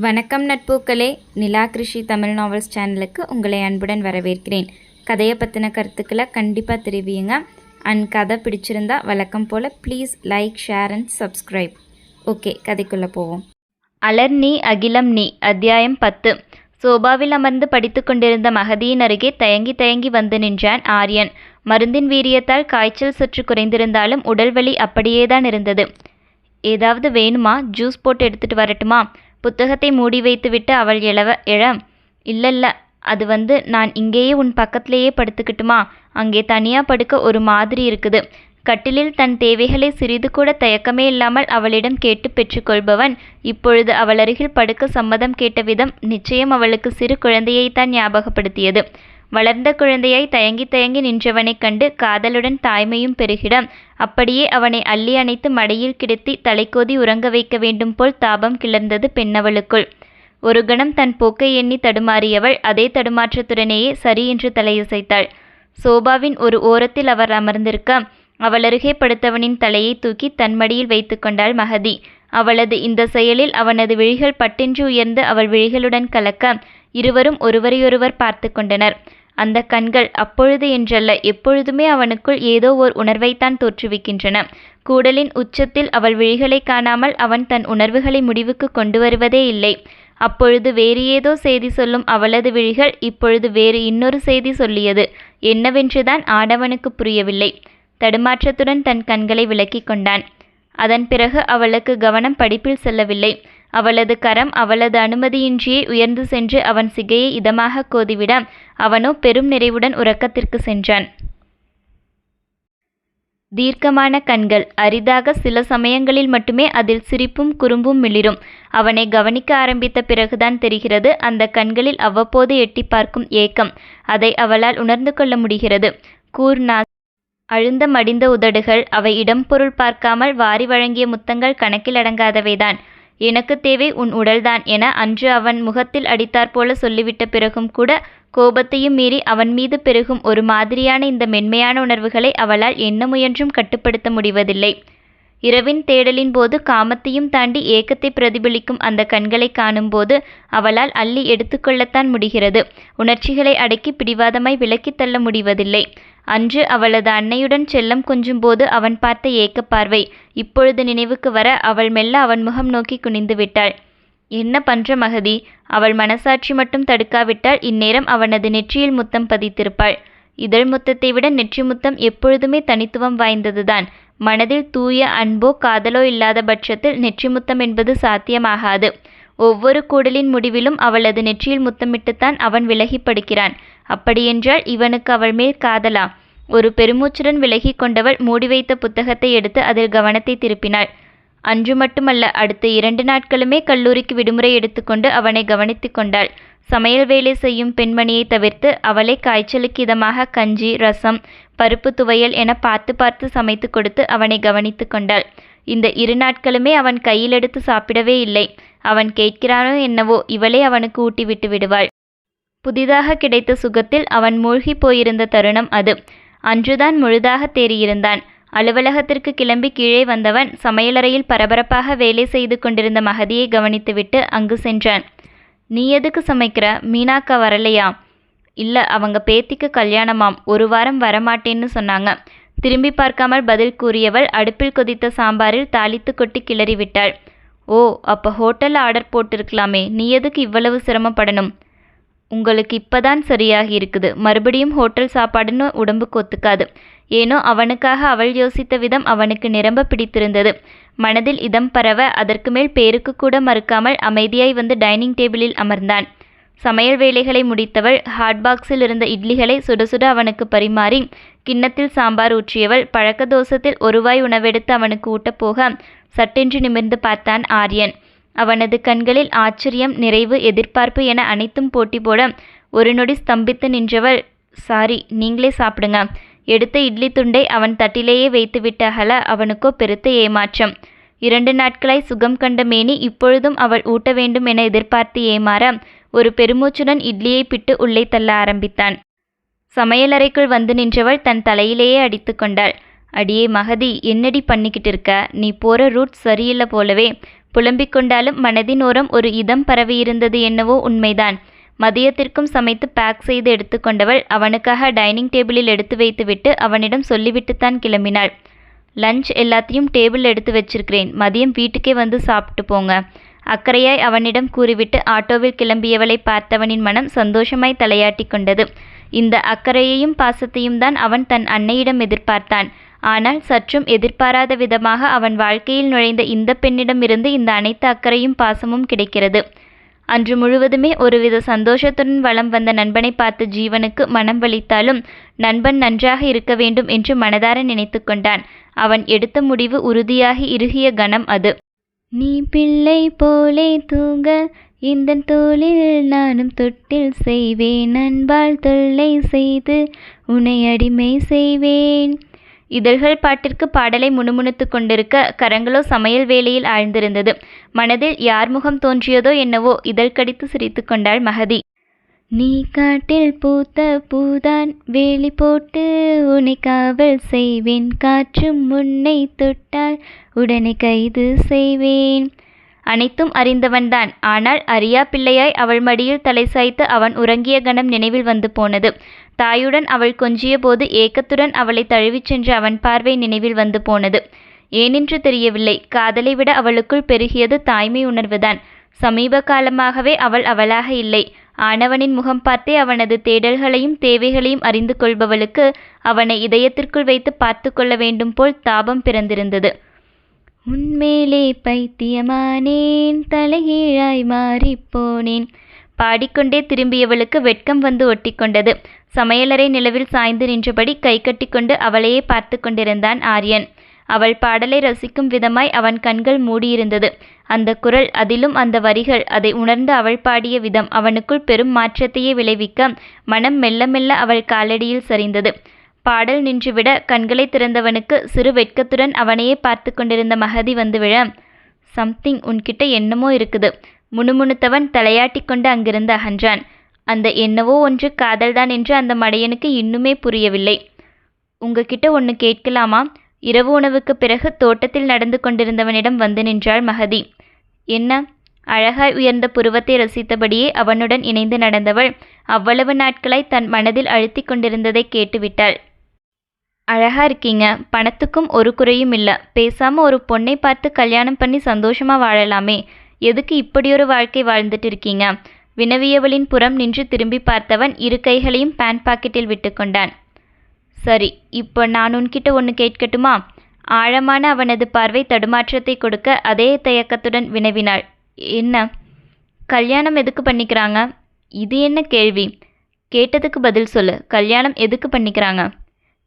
வணக்கம் நட்பூக்களே. நிலா கிருஷி தமிழ் நாவல்ஸ் சேனலுக்கு உங்களை அன்புடன் வரவேற்கிறேன். கதையை பற்றின கருத்துக்களை கண்டிப்பாக தெரிவியுங்க. அண்ட் கதை பிடிச்சிருந்தா வழக்கம் போல் please like share and subscribe okay கதைக்குள்ளே போவோம். அலர் நீ அகிலம் நீ அத்தியாயம் பத்து. சோபாவில் அமர்ந்து படித்து கொண்டிருந்த மகதியின் அருகே தயங்கி தயங்கி வந்து நின்றான் ஆரியன். மருந்தின் வீரியத்தால் காய்ச்சல் சற்று குறைந்திருந்தாலும் உடல்வலி அப்படியேதான் இருந்தது. ஏதாவது வேணுமா? ஜூஸ் போட்டு எடுத்துட்டு வரட்டுமா? புத்தகத்தை மூடி வைத்துவிட்டு அவள் எழவ எழ இல்லல்ல அது வந்து நான் இங்கேயே உன் பக்கத்திலேயே படுத்துக்கிட்டுமா? அங்கே தனியாக படுக்க ஒரு மாதிரி இருக்குது. கட்டிலில் தன் தேவைகளை சிறிது கூட தயக்கமே இல்லாமல் அவளிடம் கேட்டு பெற்றுக்கொள்பவன். இப்பொழுது அவள் அருகில் படுக்க சம்மதம் கேட்ட விதம் நிச்சயம் அவளுக்கு சிறு குழந்தையைத்தான் ஞாபகப்படுத்தியது. வளர்ந்த குழந்தையாய் தயங்கி தயங்கி நின்றவனைக் கண்டு காதலுடன் தாய்மையும் பெருகிடம் அப்படியே அவனை அள்ளி அணைத்து மடியில் கிடத்தி தலைக்கோதி உறங்க வைக்க வேண்டும் போல் தாபம் கிளர்ந்தது பெண்ணவளுக்குள். ஒரு கணம் தன் போக்கை எண்ணி தடுமாறியவள் அதே தடுமாற்றத்துடனேயே சரி என்று தலையசைத்தாள். சோபாவின் ஒரு ஓரத்தில் அவர் அமர்ந்திருக்க அவள் அருகே படுத்தவனின் தலையை தூக்கி தன் மடியில் வைத்து கொண்டாள் மகதி. அவளது இந்த செயலில் அவனது விழிகள் பட்டென்று உயர்ந்து அவள் விழிகளுடன் கலக்க இருவரும் ஒருவரையொருவர் பார்த்து கொண்டனர். அந்த கண்கள் அப்பொழுது என்றல்ல எப்பொழுதுமே அவனுக்குள் ஏதோ ஓர் உணர்வைத்தான் தோற்றுவிக்கின்றன. கூடலின் உச்சத்தில் அவள் விழிகளை காணாமல் அவன் தன் உணர்வுகளை முடிவுக்கு கொண்டு வருவதே இல்லை. அப்பொழுது வேறு ஏதோ செய்தி சொல்லும் அவளது விழிகள் இப்பொழுது வேறு இன்னொரு செய்தி சொல்லியது. என்னவென்றுதான் ஆடவனுக்கு புரியவில்லை. தடுமாற்றத்துடன் தன் கண்களை விலக்கிக் கொண்டான். அதன் பிறகு அவளுக்கு கவனம் படிப்பில் செல்லவில்லை. அவளது கரம் அவளது அனுமதியின்றியே உயர்ந்து சென்று அவன் சிகையை இதமாக கோதிவிட அவனோ பெரும் நிறைவுடன் உறக்கத்திற்கு சென்றான். தீர்க்கமான கண்கள். அரிதாக சில சமயங்களில் மட்டுமே அதில் சிரிப்பும் குறும்பும் மிளிரும். அவனை கவனிக்க ஆரம்பித்த பிறகுதான் தெரிகிறது அந்த கண்களில் அவ்வப்போது எட்டி பார்க்கும் ஏக்கம். அதை அவளால் உணர்ந்து கொள்ள முடிகிறது. கூர்நா அழுந்த மடிந்த உதடுகள் அவை இடம் பொருள் பார்க்காமல் வாரி வழங்கிய முத்தங்கள் கணக்கில் அடங்காதவைதான். எனக்கு தேவை உன் உடல்தான் என அன்று அவன் முகத்தில் அடித்தாற்போல சொல்லிவிட்ட பிறகும் கூட கோபத்தையும் மீறி அவன் மீது பெருகும் ஒரு மாதிரியான இந்த மென்மையான உணர்வுகளை அவளால் என்ன முயன்றும் கட்டுப்படுத்த முடிவதில்லை. இரவின் தேடலின் போது காமத்தையும் தாண்டி ஏக்கத்தை பிரதிபலிக்கும் அந்த கண்களை காணும்போது அவளால் அள்ளி எடுத்துக்கொள்ளத்தான் முடிகிறது. உணர்ச்சிகளை அடக்கி பிடிவாதமாய் விலக்கித் தள்ள முடிவதில்லை. அன்று அவளது அன்னையுடன் செல்லம் கொஞ்சும்போது அவன் பார்த்த ஏக்கப் பார்வை. இப்பொழுது நினைவுக்கு வர அவள் மெல்ல அவன் முகம் நோக்கி குனிந்து விட்டாள். என்ன பண்ற மகதி? அவள் மனசாட்சி மட்டும் தடுக்காவிட்டால் இந்நேரம் அவனது நெற்றியில் முத்தம் பதித்திருப்பாள். இதழ் முத்தத்தை விட நெற்றி முத்தம் எப்பொழுதுமே தனித்துவம் வாய்ந்ததுதான். மனதில் தூய அன்போ காதலோ இல்லாத பட்சத்தில் நெற்றி முத்தம் என்பது சாத்தியமாகாது. ஒவ்வொரு கூடலின் முடிவிலும் அவளது நெற்றியில் முத்தமிட்டுத்தான் அவன் விலகி படுக்கிறான் அப்படியென்றால் இவனுக்கு அவள் மேல் காதலா? ஒரு பெருமூச்சுடன் விலகி கொண்டவள் மூடி வைத்த புத்தகத்தை எடுத்து அதில் கவனத்தை திருப்பினாள். அன்று மட்டுமல்ல அடுத்த இரண்டு நாட்களுமே கல்லூரிக்கு விடுமுறை எடுத்துக்கொண்டு அவனை கவனித்து கொண்டாள். சமையல் வேலை செய்யும் பெண்மணியை தவிர்த்து அவளை காய்ச்சலுக்கு இதமாக கஞ்சி ரசம் பருப்பு துவையல் என பார்த்து பார்த்து சமைத்து கொடுத்து அவனை கவனித்து கொண்டாள். இந்த இரு நாட்களுமே அவன் கையில் எடுத்து சாப்பிடவே இல்லை. அவன் கேட்கிறானோ என்னவோ இவளே அவனுக்கு ஊட்டி விட்டு விடுவாள். புதிதாக கிடைத்த சுகத்தில் அவன் மூழ்கி போயிருந்த தருணம் அது. அன்றுதான் முழுதாக தேறியிருந்தான். அலுவலகத்திற்கு கிளம்பி கீழே வந்தவன் சமையலறையில் பரபரப்பாக வேலை செய்து கொண்டிருந்த மகதியை கவனித்துவிட்டு அங்கு சென்றான். நீ எதுக்கு சமைக்கிற? மீனாக்கா வரலையா? இல்லை அவங்க பேத்திக்கு கல்யாணமாம். ஒரு வாரம் வரமாட்டேன்னு சொன்னாங்க. திரும்பி பார்க்காமல் பதில் கூறியவள் அடுப்பில் கொதித்த சாம்பாரில் தாளித்து கொட்டி கிளறிவிட்டாள் ஓ அப்போ ஹோட்டலில் ஆர்டர் போட்டிருக்கலாமே. நீ எதுக்கு இவ்வளவு சிரமப்படணும்? உங்களுக்கு இப்போதான் சரியாகி இருக்குது. மறுபடியும் ஹோட்டல் சாப்பாடுன்னு உடம்புக்கு ஒத்துக்காது ஏனோ அவனுக்காக அவள் யோசித்த விதம் அவனுக்கு நிரம்ப பிடித்திருந்தது. மனதில் இதம் பரவ அதற்கு மேல் பேருக்கு கூட மறுக்காமல் அமைதியாய் வந்து டைனிங் டேபிளில் அமர்ந்தான். சமையல் வேலைகளை முடித்தவள் ஹாட் பாக்ஸில் இருந்த இட்லிகளை சுட சுட அவனுக்கு பரிமாறி கிண்ணத்தில் சாம்பார் ஊற்றியவள் பழக்க தோசத்தில் ஒருவாய் உணவெடுத்து அவனுக்கு ஊட்டப் போக சட்டென்று நிமிர்ந்து பார்த்தான் ஆரியன். அவனது கண்களில் ஆச்சரியம் நிறைவு எதிர்பார்ப்பு என அனைத்தும் போட்டி போட ஒரு நொடி ஸ்தம்பித்து நின்றவள் சாரி நீங்களே சாப்பிடுங்க. எடுத்த இட்லி துண்டை அவன் தட்டிலேயே வைத்துவிட்ட அகல அவனுக்கோ பெருத்த ஏமாற்றம். இரண்டு நாட்களாய் சுகம் கண்ட மேனி இப்பொழுதும் அவள் ஊட்ட வேண்டும் என எதிர்பார்த்து ஏமாற ஒரு பெருமூச்சுடன் இட்லியை பிட்டு உள்ளே தள்ள ஆரம்பித்தான். சமையலறைக்குள் வந்து நின்றவள் தன் தலையிலேயே அடித்து கொண்டாள். அடியே மகதி என்னடி பண்ணிக்கிட்டு இருக்க? நீ போற ரூட் சரியில்லை போலவே. புலம்பிக் கொண்டாலும் மனதின் ஓரம் ஒரு இதம் பரவியிருந்தது என்னவோ உண்மைதான். மதியத்திற்கும் சமைத்து பேக் செய்து எடுத்துக்கொண்டவள் அவனுக்காக டைனிங் டேபிளில் எடுத்து வைத்துவிட்டு அவனிடம் சொல்லிவிட்டுத்தான் கிளம்பினாள். லஞ்ச் எல்லாத்தையும் டேபிள் எடுத்து வச்சிருக்கிறேன். மதியம் வீட்டுக்கே வந்து சாப்பிட்டு போங்க. அக்கறையாய் அவனிடம் கூறிவிட்டு ஆட்டோவில் கிளம்பியவளை பார்த்தவனின் மனம் சந்தோஷமாய் தலையாட்டி கொண்டது. இந்த அக்கறையையும் பாசத்தையும் தான் அவன் தன் அன்னையிடம் எதிர்பார்த்தான். ஆனால் சற்றும் எதிர்பாராத விதமாக அவன் வாழ்க்கையில் நுழைந்த இந்த பெண்ணிடமிருந்து இந்த அனைத்து அக்கறையும் பாசமும் கிடைக்கிறது. அன்று முழுவதுமே ஒருவித சந்தோஷத்துடன் வலம் வந்த நண்பனை பார்த்து ஜீவனுக்கு மனம் வலித்தாலும் நண்பன் நன்றாக இருக்க வேண்டும் என்று மனதார நினைத்து கொண்டான். அவன் எடுத்த முடிவு உறுதியாகி இறுகிய கணம் அது. நீ பிள்ளை போலே தூங்க இந்த தோளில் நானும் தொட்டில் செய்வேன். அன்பால் தொல்லை செய்து உன்னை அடிமை செய்வேன். இதழ்கள் பாட்டிற்கு பாடலை முணுமுணுத்து கொண்டிருக்க கரங்களோ சமையல் வேலையில் ஆழ்ந்திருந்தது. மனதில் யார் முகம் தோன்றியதோ என்னவோ இதழ் கடித்து சிரித்து கொண்டாள் மகதி. நீ காட்டில் பூத்த பூதான் வேலி போட்டு உன்னை காவல் செய்வேன். காற்றும் முன்னை தொட்டால் உடனே கைது செய்வேன். அனைத்தும் அறிந்தவன்தான். ஆனால் அறியா பிள்ளையாய் அவள் மடியில் தலை சாய்த்து அவன் உறங்கிய கணம் நினைவில் வந்து போனது. தாயுடன் அவள் கொஞ்சியபோது ஏக்கத்துடன் அவளை தழுவிச் சென்ற அவன் பார்வை நினைவில் வந்து போனது. ஏனென்று தெரியவில்லை. காதலை விட அவளுக்குள் பெருகியது தாய்மை உணர்வுதான். சமீப காலமாகவே அவள் அவளாக இல்லை. ஆணவனின் முகம் பார்த்தே அவனது தேடல்களையும் தேவைகளையும் அறிந்து கொள்பவளுக்கு அவனை இதயத்திற்குள் வைத்து பார்த்து கொள்ள வேண்டும் போல் தாபம் பிறந்திருந்தது. உன்மேலே பைத்தியமானேன் தலைகீழாய் மாறிப்போனேன் பாடிக்கொண்டே திரும்பியவளுக்கு வெட்கம் வந்து ஒட்டிக்கொண்டது. சமையலறை நிலவில் சாய்ந்து நின்றபடி கை கட்டிக்கொண்டு அவளையே பார்த்து கொண்டிருந்தான் ஆரியன். அவள் பாடலை ரசிக்கும் விதமாய் அவன் கண்கள் மூடியிருந்தது. அந்த குரல் அதிலும் அந்த வரிகள் அதை உணர்ந்து அவள் பாடிய விதம் அவனுக்குள் பெரும் மாற்றத்தையே விளைவிக்க மனம் மெல்ல மெல்ல அவள் காலடியில் சரிந்தது. பாடல் நின்றுவிட கண்களை திறந்தவனுக்கு சிறு வெட்கத்துடன் அவனையே பார்த்து கொண்டிருந்த மகதி வந்துவிழ சம்திங் உன்கிட்ட என்னமோ இருக்குது. முணுமுணுத்தவன் தலையாட்டி கொண்டு அங்கிருந்து அகன்றான். அந்த என்னவோ ஒன்று காதல்தான் என்று அந்த மடையனுக்கு இன்னுமே புரியவில்லை. உங்ககிட்ட ஒன்று கேட்கலாமா? இரவு உணவுக்கு பிறகு தோட்டத்தில் நடந்து கொண்டிருந்தவனிடம் வந்து நின்றாள் மகதி. என்ன? அழகாய் உயர்ந்த புருவத்தை ரசித்தபடியே அவனுடன் இணைந்து நடந்தவள் அவ்வளவு நாட்களாய் தன் மனதில் அழுத்தி கொண்டிருந்ததை கேட்டுவிட்டாள். அழகா இருக்கீங்க. பணத்துக்கும் ஒரு குறையும் இல்லை. பேசாம ஒரு பொண்ணை பார்த்து கல்யாணம் பண்ணி சந்தோஷமா வாழலாமே. எதுக்கு இப்படியொரு வாழ்க்கை வாழ்ந்துட்டு இருக்கீங்க வினவியவளின் புறம் நின்று திரும்பி பார்த்தவன் இரு கைகளையும் பேண்ட் பாக்கெட்டில் விட்டுக்கொண்டான். சரி இப்போ நான் உன்கிட்ட ஒன்று கேட்கட்டுமா? ஆழமான அவனது பார்வை தடுமாற்றத்தை கொடுக்க அதே தயக்கத்துடன் வினவினாள். என்ன? கல்யாணம் எதுக்கு பண்ணிக்கிறாங்க? இது என்ன கேள்வி? கேட்டதுக்கு பதில் சொல்லு. கல்யாணம் எதுக்கு பண்ணிக்கிறாங்க?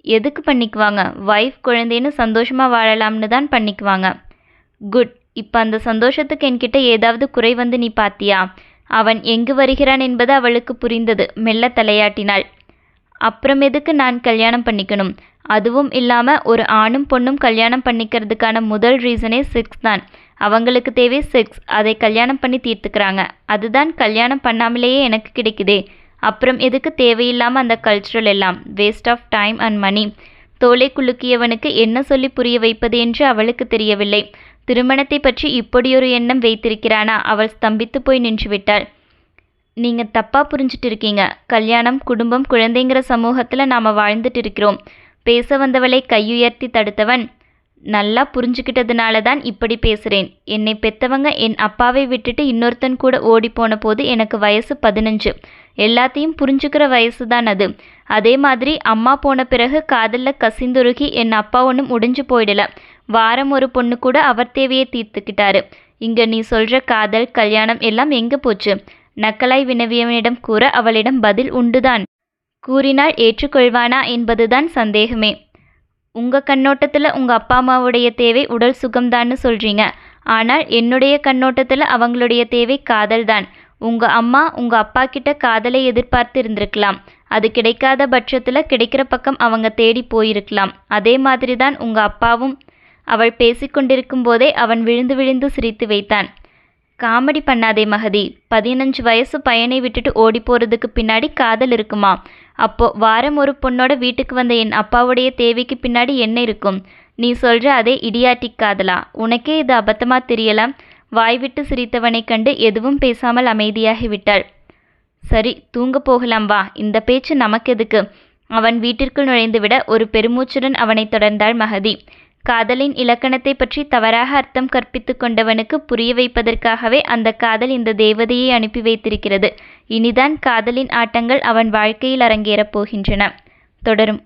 எதுக்கு பண்ணிக்குவாங்க? ஒய்ஃப் குழந்தைன்னு சந்தோஷமாக வாழலாம்னு தான் பண்ணிக்குவாங்க. குட் இப்போ அந்த சந்தோஷத்துக்கு என்கிட்ட ஏதாவது குறை வந்து நீ பாத்தியா? அவன் எங்கு வருகிறான் என்பது அவளுக்கு புரிந்தது. மெல்ல தலையாட்டினாள். அப்புறம் எதுக்கு நான் கல்யாணம் பண்ணிக்கணும்? அதுவும் இல்லாமல் ஒரு ஆணும் பொண்ணும் கல்யாணம் பண்ணிக்கிறதுக்கான முதல் ரீசனே செக்ஸ் தான். அவங்களுக்கு தேவை செக்ஸ் அதை கல்யாணம் பண்ணி தீர்த்துக்கிறாங்க. அதுதான் கல்யாணம் பண்ணாமலேயே எனக்கு கிடைக்குதே. அப்புறம் எதுக்கு தேவையில்லாமல் அந்த கல்ச்சுரல் எல்லாம்? Waste of time and money தோலை குலுக்கியவனுக்கு என்ன சொல்லி புரிய வைப்பது என்று அவளுக்கு தெரியவில்லை. திருமணத்தை பற்றி இப்படியொரு எண்ணம் வைத்திருக்கிறானா? அவள் ஸ்தம்பித்து போய் நின்றுவிட்டாள். நீங்கள் தப்பாக புரிஞ்சிட்டு இருக்கீங்க கல்யாணம் குடும்பம் குழந்தைங்கிற சமூகத்தில் நாம் வாழ்ந்துட்டு இருக்கிறோம் பேச வந்தவளை கையுயர்த்தி தடுத்தவன் நல்லா புரிஞ்சுக்கிட்டதுனால தான் இப்படி பேசுகிறேன் என்னை பெத்தவங்க என் அப்பாவை விட்டுட்டு இன்னொருத்தன் கூட ஓடி போன போது எனக்கு வயசு பதினஞ்சு. எல்லாத்தையும் புரிஞ்சுக்கிற வயசு தான் அது. அதே மாதிரி அம்மா போன பிறகு காதலில் கசிந்துருகி என் அப்பா ஒன்றும் உடைஞ்சு போயிடல. வாரம் ஒரு பொண்ணு கூட அவர் தேவையை தீர்த்துக்கிட்டாரு. இங்கே நீ சொல்கிற காதல் கல்யாணம் எல்லாம் எங்கே போச்சு? நக்கலாய் வினவியவனிடம் கூற அவளிடம் பதில் உண்டுதான். கூறினால் ஏற்றுக்கொள்வானா என்பதுதான் சந்தேகமே. உங்கள் கண்ணோட்டத்தில் உங்கள் அப்பா அம்மாவுடைய தேவை உடல் சுகம்தான்னு சொல்கிறீங்க ஆனால் என்னுடைய கண்ணோட்டத்தில் அவங்களுடைய தேவை காதல் தான் உங்கள் அம்மா உங்கள் அப்பா கிட்ட காதலை எதிர்பார்த்து இருந்திருக்கலாம். அது கிடைக்காத பட்சத்தில் கிடைக்கிற பக்கம் அவங்க தேடி போயிருக்கலாம். அதே மாதிரி தான் உங்கள் அப்பாவும் அவள் பேசிக்கொண்டிருக்கும் போதே அவன் விழுந்து விழுந்து சிரித்து வைத்தான். காமெடி பண்ணாதே மகதி. பதினஞ்சு வயசு பையனை விட்டுட்டு ஓடி போகிறதுக்கு பின்னாடி காதல் இருக்குமா? அப்போ வாரம் ஒரு பொண்ணோட வீட்டுக்கு வந்த என் அப்பாவுடைய தேவைக்கு பின்னாடி என்ன இருக்கும்? நீ சொல்ற அதே இடியாட்டிக் காதலா? உனக்கே இது அபத்தமா தெரியலாம். வாய்விட்டு சிரித்தவனைக் கண்டு எதுவும் பேசாமல் அமைதியாகி விட்டாள். சரி தூங்க போகலாம் வா. இந்த பேச்சு நமக்கு எதுக்கு அவன் வீட்டிற்குள் நுழைந்துவிட ஒரு பெருமூச்சுடன் அவனை தொடர்ந்தாள் மகதி. காதலின் இலக்கணத்தை பற்றி தவறாக அர்த்தம் கற்பித்து கொண்டவனுக்கு புரிய வைப்பதற்காகவே அந்த காதல் இந்த தேவதையை அனுப்பி வைத்திருக்கிறது. இனிதான் காதலின் ஆட்டங்கள் அவன் வாழ்க்கையில் அரங்கேறப் போகின்றன. தொடரும்.